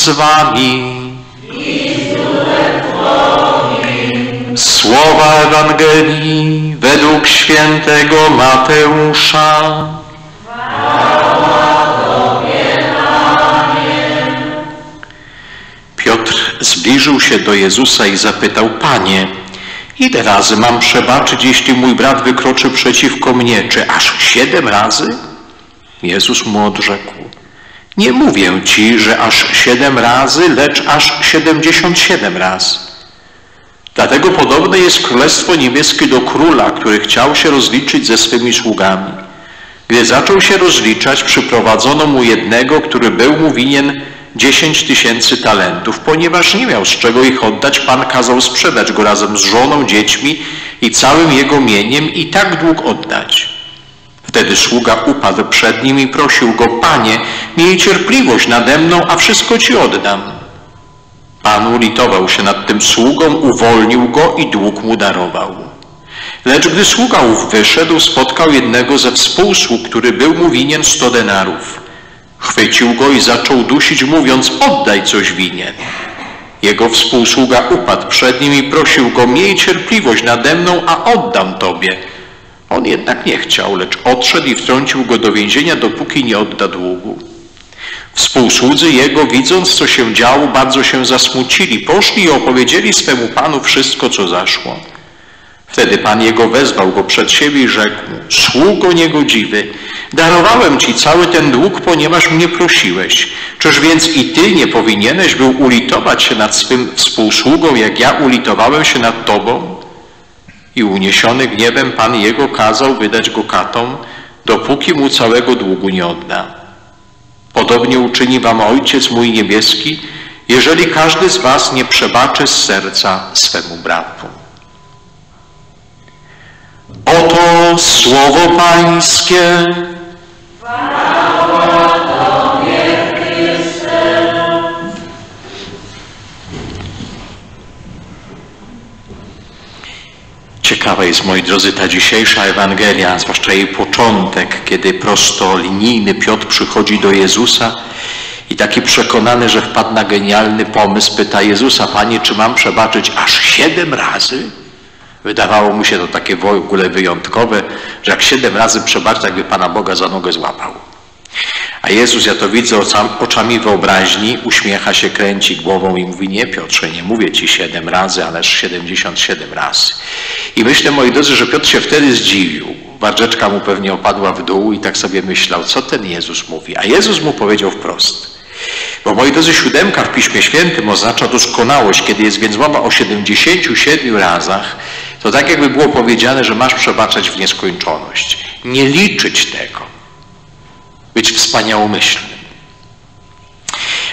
z wami. Słowa Ewangelii według świętego Mateusza. Piotr zbliżył się do Jezusa i zapytał, Panie, ile razy mam przebaczyć, jeśli mój brat wykroczy przeciwko mnie? Czy aż siedem razy? Jezus mu odrzekł, nie mówię ci, że aż siedem razy, lecz aż siedemdziesiąt siedem razy. Dlatego podobne jest Królestwo Niebieskie do króla, który chciał się rozliczyć ze swymi sługami. Gdy zaczął się rozliczać, przyprowadzono mu jednego, który był mu winien dziesięć tysięcy talentów. Ponieważ nie miał z czego ich oddać, Pan kazał sprzedać go razem z żoną, dziećmi i całym jego mieniem i tak dług oddać. Wtedy sługa upadł przed nim i prosił go, Panie, miej cierpliwość nade mną, a wszystko Ci oddam. Pan ulitował się nad tym sługą, uwolnił go i dług mu darował. Lecz gdy sługa ów wyszedł, spotkał jednego ze współsług, który był mu winien sto denarów. Chwycił go i zaczął dusić, mówiąc, oddaj coś winien. Jego współsługa upadł przed nim i prosił go, miej cierpliwość nade mną, a oddam tobie. On jednak nie chciał, lecz odszedł i wtrącił go do więzienia, dopóki nie odda długu. Współsłudzy jego, widząc, co się działo, bardzo się zasmucili. Poszli i opowiedzieli swemu panu wszystko, co zaszło. Wtedy pan jego wezwał go przed siebie i rzekł mu, sługo niegodziwy, darowałem ci cały ten dług, ponieważ mnie prosiłeś. Czyż więc i ty nie powinieneś był ulitować się nad swym współsługą, jak ja ulitowałem się nad tobą? I uniesiony gniewem pan jego kazał wydać go katom, dopóki mu całego długu nie odda. Podobnie uczyni wam Ojciec mój niebieski, jeżeli każdy z was nie przebaczy z serca swemu bratu. Oto słowo Pańskie. Ciekawa jest, moi drodzy, ta dzisiejsza Ewangelia, zwłaszcza jej początek, kiedy prostolinijny Piotr przychodzi do Jezusa i taki przekonany, że wpadł na genialny pomysł, pyta Jezusa, Panie, czy mam przebaczyć aż siedem razy? Wydawało mu się to takie w ogóle wyjątkowe, że jak siedem razy przebaczy, jakby Pana Boga za nogę złapał. A Jezus, ja to widzę oczami wyobraźni, uśmiecha się, kręci głową i mówi, nie Piotrze, nie mówię Ci siedem razy, ależ siedemdziesiąt siedem razy. I myślę, moi drodzy, że Piotr się wtedy zdziwił. Warczeczka mu pewnie opadła w dół i tak sobie myślał, co ten Jezus mówi. A Jezus mu powiedział wprost. Bo moi drodzy, siódemka w Piśmie Świętym oznacza doskonałość. Kiedy jest więc mowa o 77 razach, to tak jakby było powiedziane, że masz przebaczać w nieskończoność. Nie liczyć tego. Być wspaniałomyślnym.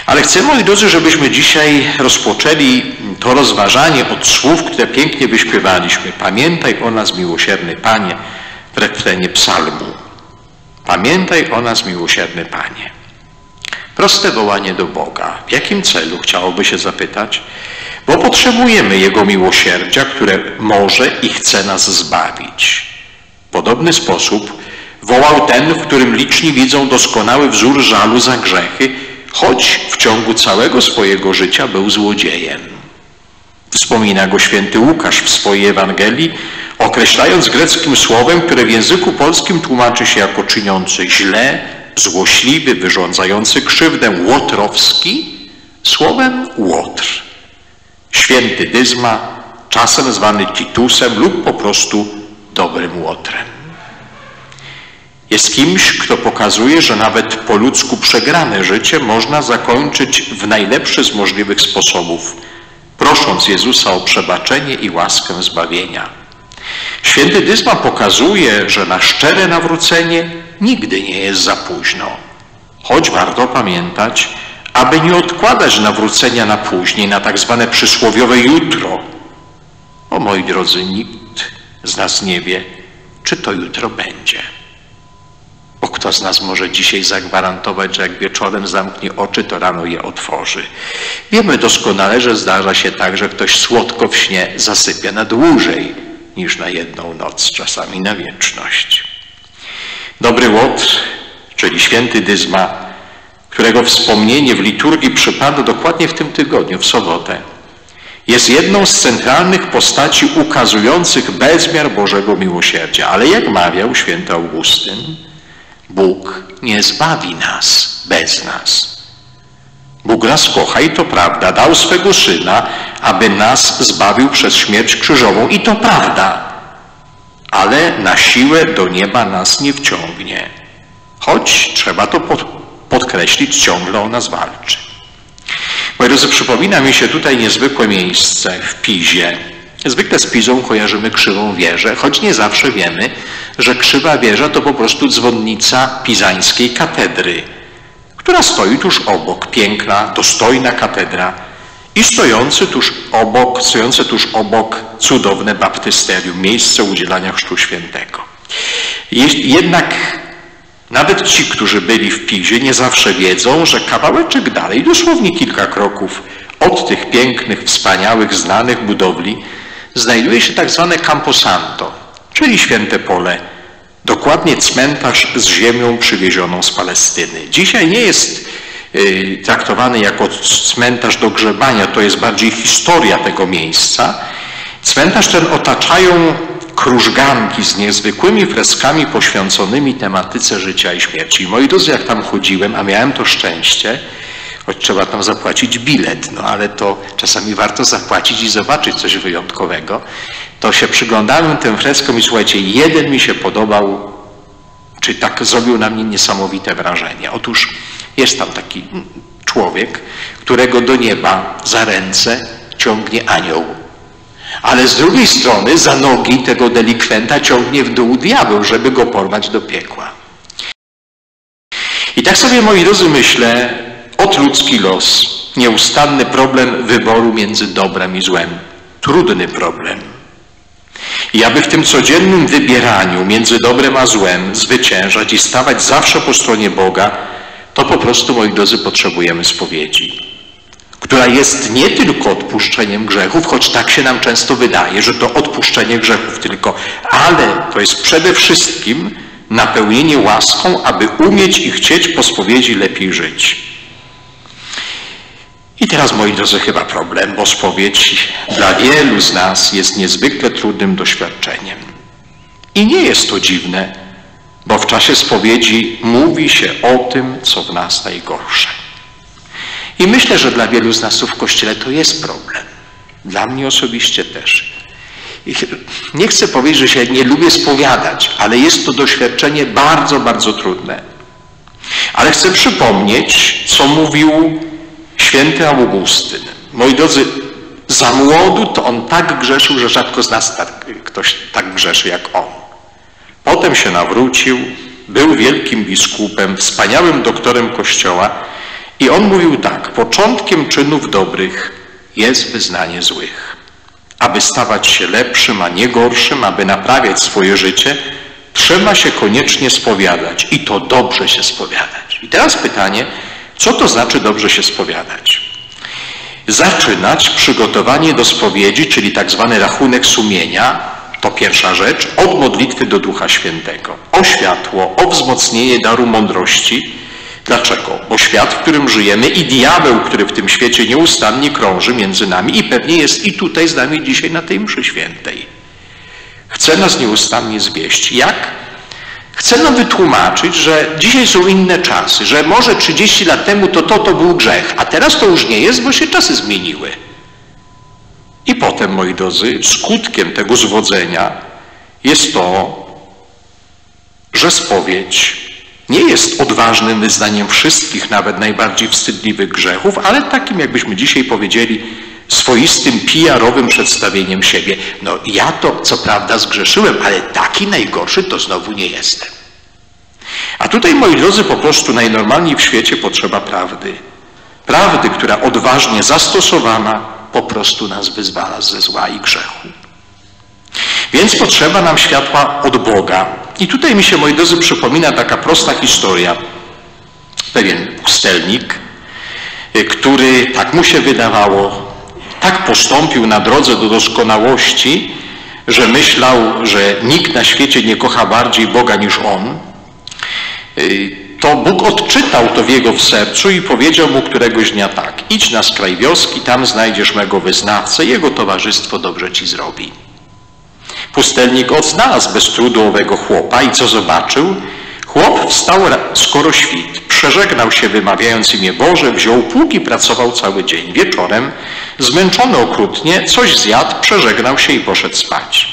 Ale chcę, moi drodzy, żebyśmy dzisiaj rozpoczęli to rozważanie od słów, które pięknie wyśpiewaliśmy. Pamiętaj o nas, miłosierny Panie, w refrenie psalmu. Pamiętaj o nas, miłosierny Panie. Proste wołanie do Boga. W jakim celu chciałoby się zapytać? Bo potrzebujemy Jego miłosierdzia, które może i chce nas zbawić. W podobny sposób wołał ten, w którym liczni widzą doskonały wzór żalu za grzechy, choć w ciągu całego swojego życia był złodziejem. Wspomina go święty Łukasz w swojej Ewangelii, określając greckim słowem, które w języku polskim tłumaczy się jako czyniący źle, złośliwy, wyrządzający krzywdę, łotrowski, słowem łotr. Święty Dyzma, czasem zwany Titusem lub po prostu dobrym łotrem. Jest kimś, kto pokazuje, że nawet po ludzku przegrane życie można zakończyć w najlepszy z możliwych sposobów, prosząc Jezusa o przebaczenie i łaskę zbawienia. Święty Dysma pokazuje, że na szczere nawrócenie nigdy nie jest za późno. Choć warto pamiętać, aby nie odkładać nawrócenia na później, na tak zwane przysłowiowe jutro. O moi drodzy, nikt z nas nie wie, czy to jutro będzie. Kto z nas może dzisiaj zagwarantować, że jak wieczorem zamknie oczy, to rano je otworzy? Wiemy doskonale, że zdarza się tak, że ktoś słodko w śnie zasypia na dłużej niż na jedną noc, czasami na wieczność. Dobry Łotr, czyli święty Dyzma, którego wspomnienie w liturgii przypada dokładnie w tym tygodniu, w sobotę, jest jedną z centralnych postaci ukazujących bezmiar Bożego miłosierdzia. Ale jak mawiał święty Augustyn, Bóg nie zbawi nas bez nas. Bóg nas kocha i to prawda, dał swego Syna, aby nas zbawił przez śmierć krzyżową i to prawda, ale na siłę do nieba nas nie wciągnie, choć trzeba to podkreślić, ciągle o nas walczy. Moi drodzy, przypomina mi się tutaj niezwykłe miejsce w Pizie. Zwykle z Pizą kojarzymy krzywą wieżę, choć nie zawsze wiemy, że krzywa wieża to po prostu dzwonnica pizańskiej katedry, która stoi tuż obok, piękna, dostojna katedra i stojący tuż obok, stojące tuż obok cudowne baptysterium, miejsce udzielania chrztu świętego. Jednak nawet ci, którzy byli w Pizie, nie zawsze wiedzą, że kawałeczek dalej, dosłownie kilka kroków od tych pięknych, wspaniałych, znanych budowli, znajduje się tak zwane Camposanto, czyli święte pole, dokładnie cmentarz z ziemią przywiezioną z Palestyny. Dzisiaj nie jest y, traktowany jako cmentarz do grzebania, to jest bardziej historia tego miejsca. Cmentarz ten otaczają krużganki z niezwykłymi freskami poświęconymi tematyce życia i śmierci. moi drodzy, jak tam chodziłem, a miałem to szczęście, choć trzeba tam zapłacić bilet, no ale to czasami warto zapłacić i zobaczyć coś wyjątkowego, to się przyglądałem tym freskom i słuchajcie, jeden mi się podobał, czy tak zrobił na mnie niesamowite wrażenie. Otóż jest tam taki człowiek, którego do nieba za ręce ciągnie anioł ale z drugiej strony za nogi tego delikwenta ciągnie w dół diabeł, żeby go porwać do piekła. I tak sobie, moi drodzy, myślę, od ludzki los, nieustanny problem wyboru między dobrem i złem. Trudny problem. I aby w tym codziennym wybieraniu między dobrem a złem zwyciężać i stawać zawsze po stronie Boga, to po prostu, moi drodzy, potrzebujemy spowiedzi która jest nie tylko odpuszczeniem grzechów, choć tak się nam często wydaje, że to odpuszczenie grzechów tylko, ale to jest przede wszystkim napełnienie łaską, aby umieć i chcieć po spowiedzi lepiej żyć. I teraz, moi drodzy, chyba problem, bo spowiedź dla wielu z nas jest niezwykle trudnym doświadczeniem. I nie jest to dziwne, bo w czasie spowiedzi mówi się o tym, co w nas najgorsze. I myślę, że dla wielu z nas w Kościele to jest problem. Dla mnie osobiście też. I nie chcę powiedzieć, że się nie lubię spowiadać, ale jest to doświadczenie bardzo, bardzo trudne. Ale chcę przypomnieć, co mówił święty Augustyn. Moi drodzy, za młodu to on tak grzeszył, że rzadko z nas tak, ktoś tak grzeszy jak on. Potem się nawrócił, był wielkim biskupem, wspaniałym doktorem Kościoła, i on mówił tak, początkiem czynów dobrych jest wyznanie złych. Aby stawać się lepszym, a nie gorszym, aby naprawiać swoje życie, trzeba się koniecznie spowiadać i to dobrze się spowiadać. I teraz pytanie, co to znaczy dobrze się spowiadać? Zaczynać przygotowanie do spowiedzi, czyli tak zwany rachunek sumienia, to pierwsza rzecz, od modlitwy do Ducha Świętego. O światło, o wzmocnienie daru mądrości, Dlaczego? Bo świat, w którym żyjemy i diabeł, który w tym świecie nieustannie krąży między nami i pewnie jest i tutaj z nami dzisiaj na tej mszy świętej. Chce nas nieustannie zwieść. Jak? Chce nam wytłumaczyć, że dzisiaj są inne czasy, że może 30 lat temu to to, to był grzech, a teraz to już nie jest, bo się czasy zmieniły. I potem, moi drodzy, skutkiem tego zwodzenia jest to, że spowiedź nie jest odważnym wyznaniem wszystkich, nawet najbardziej wstydliwych grzechów, ale takim, jakbyśmy dzisiaj powiedzieli, swoistym PR-owym przedstawieniem siebie. No ja to co prawda zgrzeszyłem, ale taki najgorszy to znowu nie jestem. A tutaj, moi drodzy, po prostu najnormalniej w świecie potrzeba prawdy. Prawdy, która odważnie zastosowana po prostu nas wyzwala ze zła i grzechu. Więc potrzeba nam światła od Boga. I tutaj mi się, moi drodzy, przypomina taka prosta historia. Pewien pustelnik, y, który, tak mu się wydawało, tak postąpił na drodze do doskonałości, że myślał, że nikt na świecie nie kocha bardziej Boga niż on. Y, to Bóg odczytał to w jego sercu i powiedział mu któregoś dnia tak: idź na skraj wioski, tam znajdziesz mego wyznawcę, jego towarzystwo dobrze ci zrobi. Pustelnik odnalazł bez trudu owego chłopa i co zobaczył? Chłop wstał skoro świt, przeżegnał się wymawiając imię Boże, wziął pług i pracował cały dzień. Wieczorem, zmęczony okrutnie, coś zjadł, przeżegnał się i poszedł spać.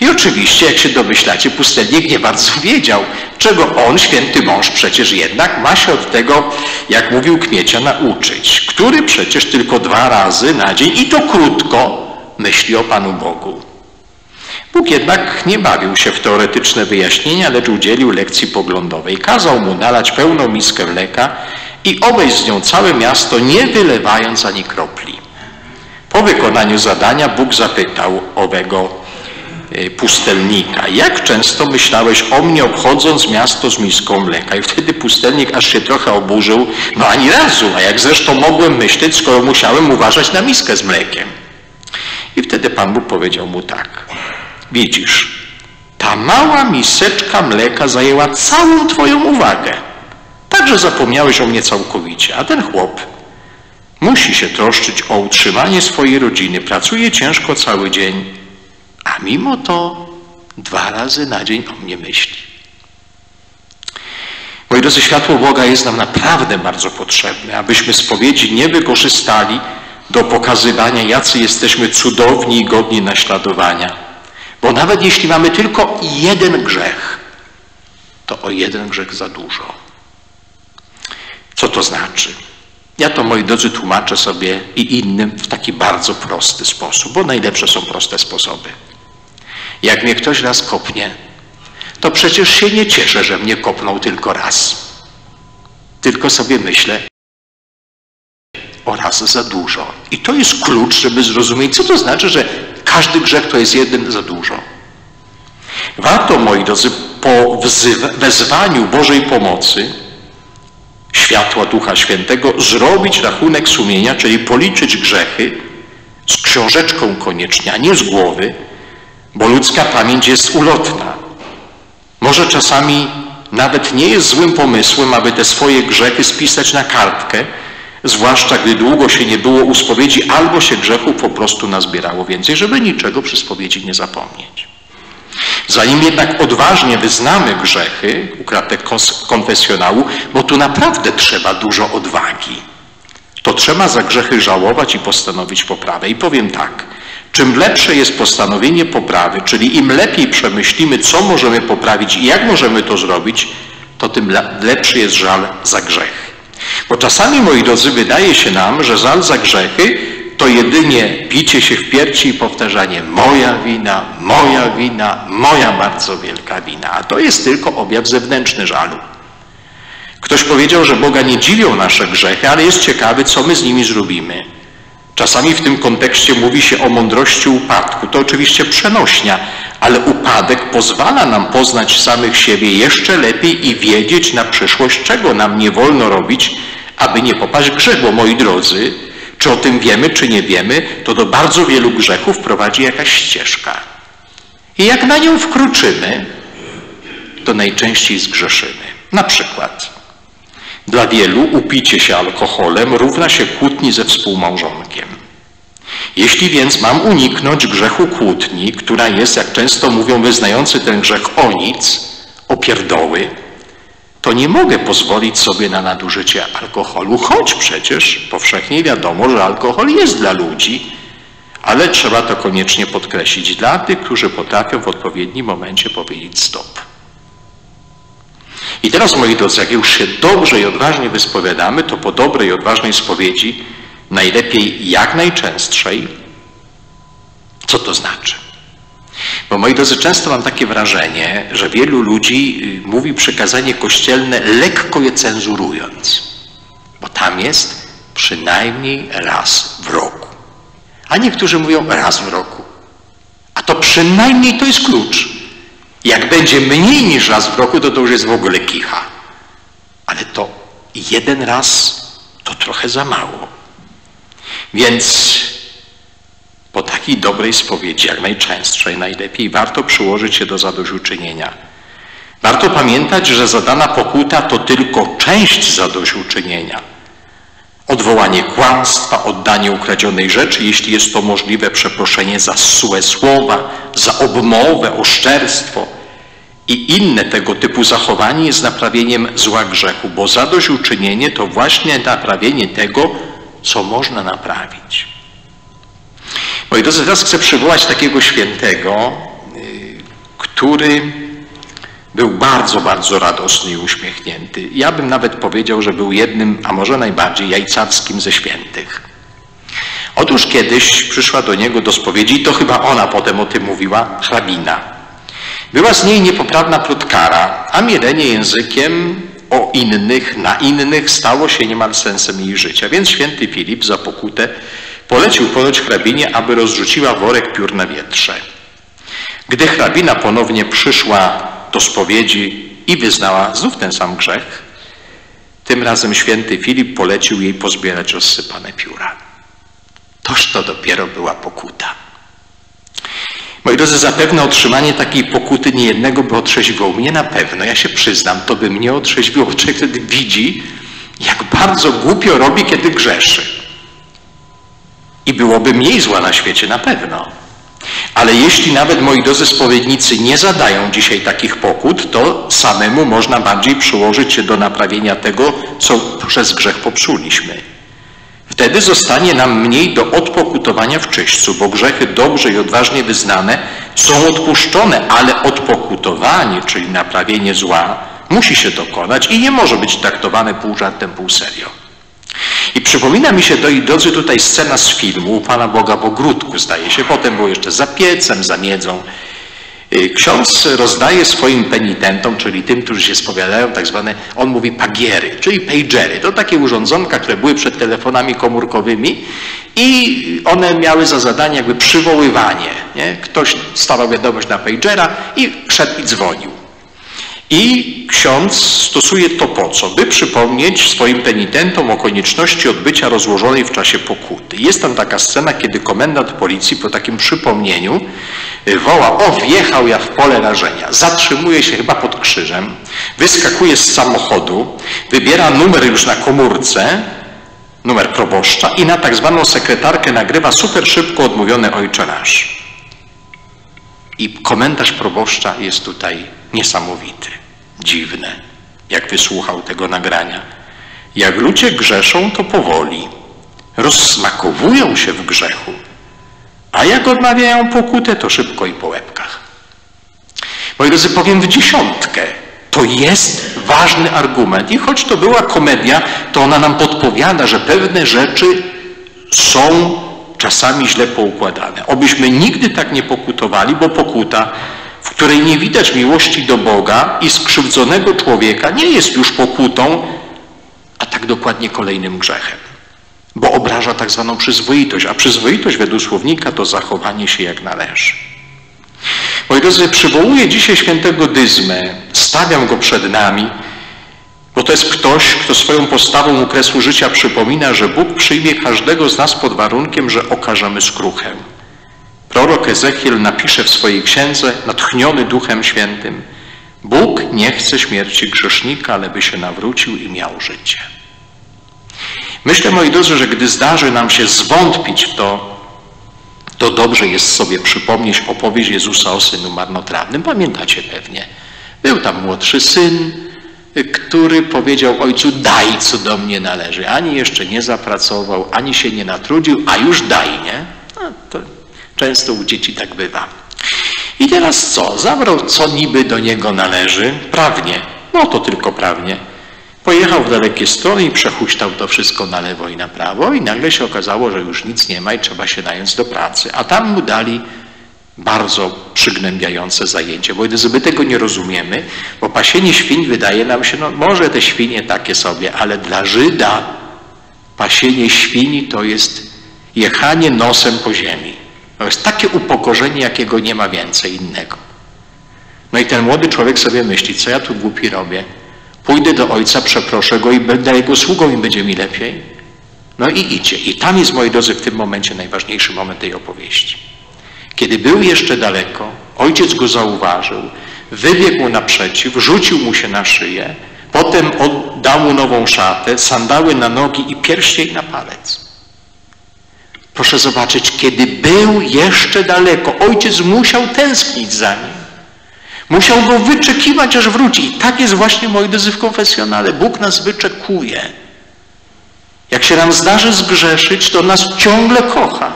I oczywiście, jak się domyślacie, pustelnik nie bardzo wiedział, czego on, święty mąż, przecież jednak ma się od tego, jak mówił Kmiecia, nauczyć, który przecież tylko dwa razy na dzień i to krótko myśli o Panu Bogu. Bóg jednak nie bawił się w teoretyczne wyjaśnienia, lecz udzielił lekcji poglądowej. Kazał mu nalać pełną miskę mleka i obejść z nią całe miasto, nie wylewając ani kropli. Po wykonaniu zadania Bóg zapytał owego e, pustelnika, jak często myślałeś o mnie obchodząc miasto z miską mleka? I wtedy pustelnik aż się trochę oburzył, no ani razu, a jak zresztą mogłem myśleć, skoro musiałem uważać na miskę z mlekiem. I wtedy Pan Bóg powiedział mu tak, Widzisz, ta mała miseczka mleka zajęła całą twoją uwagę. Także zapomniałeś o mnie całkowicie. A ten chłop musi się troszczyć o utrzymanie swojej rodziny, pracuje ciężko cały dzień, a mimo to dwa razy na dzień o mnie myśli. Moi drodzy, światło Boga jest nam naprawdę bardzo potrzebne, abyśmy spowiedzi nie wykorzystali do pokazywania, jacy jesteśmy cudowni i godni naśladowania bo nawet jeśli mamy tylko jeden grzech, to o jeden grzech za dużo. Co to znaczy? Ja to, moi drodzy, tłumaczę sobie i innym w taki bardzo prosty sposób, bo najlepsze są proste sposoby. Jak mnie ktoś raz kopnie, to przecież się nie cieszę, że mnie kopnął tylko raz. Tylko sobie myślę, o raz za dużo. I to jest klucz, żeby zrozumieć, co to znaczy, że każdy grzech to jest jeden za dużo. Warto, moi drodzy, po wezwaniu Bożej pomocy, światła Ducha Świętego, zrobić rachunek sumienia, czyli policzyć grzechy z książeczką koniecznie, a nie z głowy, bo ludzka pamięć jest ulotna. Może czasami nawet nie jest złym pomysłem, aby te swoje grzechy spisać na kartkę, zwłaszcza gdy długo się nie było u spowiedzi, albo się grzechu po prostu nazbierało więcej, żeby niczego przy spowiedzi nie zapomnieć. Zanim jednak odważnie wyznamy grzechy, ukratek konfesjonału, bo tu naprawdę trzeba dużo odwagi, to trzeba za grzechy żałować i postanowić poprawę. I powiem tak, czym lepsze jest postanowienie poprawy, czyli im lepiej przemyślimy, co możemy poprawić i jak możemy to zrobić, to tym lepszy jest żal za grzech. Bo czasami, moi drodzy, wydaje się nam, że żal za grzechy to jedynie bicie się w piersi i powtarzanie moja wina, moja wina, moja bardzo wielka wina. A to jest tylko objaw zewnętrzny żalu. Ktoś powiedział, że Boga nie dziwią nasze grzechy, ale jest ciekawy, co my z nimi zrobimy. Czasami w tym kontekście mówi się o mądrości upadku. To oczywiście przenośnia, ale upadek pozwala nam poznać samych siebie jeszcze lepiej i wiedzieć na przyszłość, czego nam nie wolno robić, aby nie popaść w moi drodzy, czy o tym wiemy, czy nie wiemy, to do bardzo wielu grzechów prowadzi jakaś ścieżka. I jak na nią wkroczymy, to najczęściej zgrzeszymy. Na przykład dla wielu upicie się alkoholem równa się kłótni ze współmałżonkiem. Jeśli więc mam uniknąć grzechu kłótni, która jest, jak często mówią wyznający ten grzech o nic, o pierdoły, to nie mogę pozwolić sobie na nadużycie alkoholu, choć przecież powszechnie wiadomo, że alkohol jest dla ludzi, ale trzeba to koniecznie podkreślić dla tych, którzy potrafią w odpowiednim momencie powiedzieć stop. I teraz, moi drodzy, jak już się dobrze i odważnie wyspowiadamy, to po dobrej i odważnej spowiedzi najlepiej jak najczęstszej. Co to znaczy? Bo moi drodzy, często mam takie wrażenie, że wielu ludzi y, mówi przekazanie kościelne lekko je cenzurując, bo tam jest przynajmniej raz w roku. A niektórzy mówią raz w roku. A to przynajmniej to jest klucz. Jak będzie mniej niż raz w roku, to to już jest w ogóle kicha. Ale to jeden raz to trochę za mało. Więc po takiej dobrej spowiedzi, jak najczęstszej, najlepiej warto przyłożyć się do zadośćuczynienia. Warto pamiętać, że zadana pokuta to tylko część zadośćuczynienia. Odwołanie kłamstwa, oddanie ukradzionej rzeczy, jeśli jest to możliwe, przeproszenie za złe słowa, za obmowę, oszczerstwo i inne tego typu zachowanie jest naprawieniem zła grzechu, bo zadośćuczynienie to właśnie naprawienie tego, co można naprawić. Moi drodzy, teraz chcę przywołać takiego świętego, y, który był bardzo, bardzo radosny i uśmiechnięty. Ja bym nawet powiedział, że był jednym, a może najbardziej jajcarskim ze świętych. Otóż kiedyś przyszła do niego do spowiedzi, to chyba ona potem o tym mówiła, hrabina. Była z niej niepoprawna plotkara, a mielenie językiem o innych, na innych stało się niemal sensem jej życia. Więc święty Filip za pokutę polecił ponoć hrabinie, aby rozrzuciła worek piór na wietrze. Gdy hrabina ponownie przyszła do spowiedzi i wyznała znów ten sam grzech, tym razem święty Filip polecił jej pozbierać rozsypane pióra. Toż to dopiero była pokuta. Moi drodzy, zapewne otrzymanie takiej pokuty niejednego by otrzeźwiło mnie na pewno. Ja się przyznam, to by mnie otrzeźwiło. Człowiek wtedy widzi, jak bardzo głupio robi, kiedy grzeszy. I byłoby mniej zła na świecie na pewno. Ale jeśli nawet moi drodzy spowiednicy nie zadają dzisiaj takich pokut, to samemu można bardziej przyłożyć się do naprawienia tego, co przez grzech popsuliśmy. Wtedy zostanie nam mniej do odpokutowania w czyśćcu, bo grzechy dobrze i odważnie wyznane są odpuszczone, ale odpokutowanie, czyli naprawienie zła, musi się dokonać i nie może być traktowane pół żartem, pół serio. I przypomina mi się, doi drodzy, tutaj scena z filmu Pana Boga w ogródku, zdaje się. Potem było jeszcze za piecem, za miedzą. Y, ksiądz rozdaje swoim penitentom, czyli tym, którzy się spowiadają, tak zwane, on mówi pagiery, czyli pagery. To takie urządzonka, które były przed telefonami komórkowymi i one miały za zadanie jakby przywoływanie. Nie? Ktoś stawał wiadomość na pagera i szedł i dzwonił. I ksiądz stosuje to po co? By przypomnieć swoim penitentom o konieczności odbycia rozłożonej w czasie pokuty. Jest tam taka scena, kiedy komendant policji po takim przypomnieniu y, woła, o wjechał ja w pole rażenia, zatrzymuje się chyba pod krzyżem, wyskakuje z samochodu, wybiera numer już na komórce, numer proboszcza i na tak zwaną sekretarkę nagrywa super szybko odmówiony ojcze nasz. I komentarz proboszcza jest tutaj niesamowity, dziwne, jak wysłuchał tego nagrania. Jak ludzie grzeszą, to powoli, rozsmakowują się w grzechu, a jak odmawiają pokutę, to szybko i po łebkach. Moi drodzy, powiem w dziesiątkę. To jest ważny argument. I choć to była komedia, to ona nam podpowiada, że pewne rzeczy są czasami źle poukładane. Obyśmy nigdy tak nie pokutowali, bo pokuta, w której nie widać miłości do Boga i skrzywdzonego człowieka, nie jest już pokutą, a tak dokładnie kolejnym grzechem. Bo obraża tak zwaną przyzwoitość, a przyzwoitość według słownika to zachowanie się jak należy. Moi drodzy, przywołuję dzisiaj świętego Dyzmę, stawiam go przed nami, bo to jest ktoś, kto swoją postawą okresu życia przypomina, że Bóg przyjmie każdego z nas pod warunkiem, że okażemy skruchę. Prorok Ezechiel napisze w swojej księdze, natchniony Duchem Świętym, Bóg nie chce śmierci grzesznika, ale by się nawrócił i miał życie. Myślę, moi drodzy, że gdy zdarzy nam się zwątpić w to, to dobrze jest sobie przypomnieć opowieść Jezusa o synu marnotrawnym. Pamiętacie pewnie. Był tam młodszy syn, który powiedział ojcu, daj, co do mnie należy. Ani jeszcze nie zapracował, ani się nie natrudził, a już daj, nie? No, to często u dzieci tak bywa. I teraz co? Zabrał, co niby do niego należy, prawnie. No to tylko prawnie. Pojechał w dalekie strony i przehuśtał to wszystko na lewo i na prawo i nagle się okazało, że już nic nie ma i trzeba się nająć do pracy. A tam mu dali bardzo przygnębiające zajęcie, bo gdy tego nie rozumiemy, bo pasienie świń wydaje nam się, no może te świnie takie sobie, ale dla Żyda pasienie świni to jest jechanie nosem po ziemi. To jest takie upokorzenie, jakiego nie ma więcej innego. No i ten młody człowiek sobie myśli, co ja tu głupi robię? Pójdę do ojca, przeproszę go i będę jego sługą i będzie mi lepiej. No i idzie. I tam jest, moi drodzy, w tym momencie najważniejszy moment tej opowieści. Kiedy był jeszcze daleko, ojciec go zauważył, wybiegł naprzeciw, rzucił mu się na szyję, potem dał mu nową szatę, sandały na nogi i pierścień na palec. Proszę zobaczyć, kiedy był jeszcze daleko, ojciec musiał tęsknić za nim. Musiał go wyczekiwać, aż wróci. I tak jest właśnie, moi drodzy, w konfesjonale. Bóg nas wyczekuje. Jak się nam zdarzy zgrzeszyć, to nas ciągle kocha.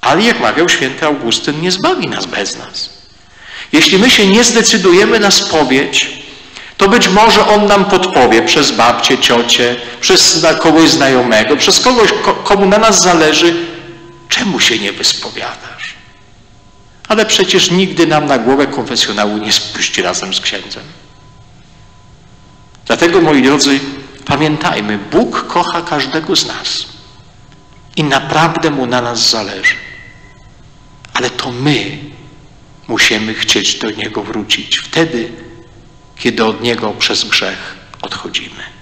Ale jak mawiał święty Augustyn, nie zbawi nas bez nas. Jeśli my się nie zdecydujemy na spowiedź, to być może On nam podpowie przez babcię, ciocię, przez kogoś znajomego, przez kogoś, komu na nas zależy, czemu się nie wyspowiadasz. Ale przecież nigdy nam na głowę konfesjonału nie spuści razem z księdzem. Dlatego, moi drodzy, pamiętajmy, Bóg kocha każdego z nas i naprawdę Mu na nas zależy. Ale to my musimy chcieć do Niego wrócić. Wtedy, kiedy od Niego przez grzech odchodzimy.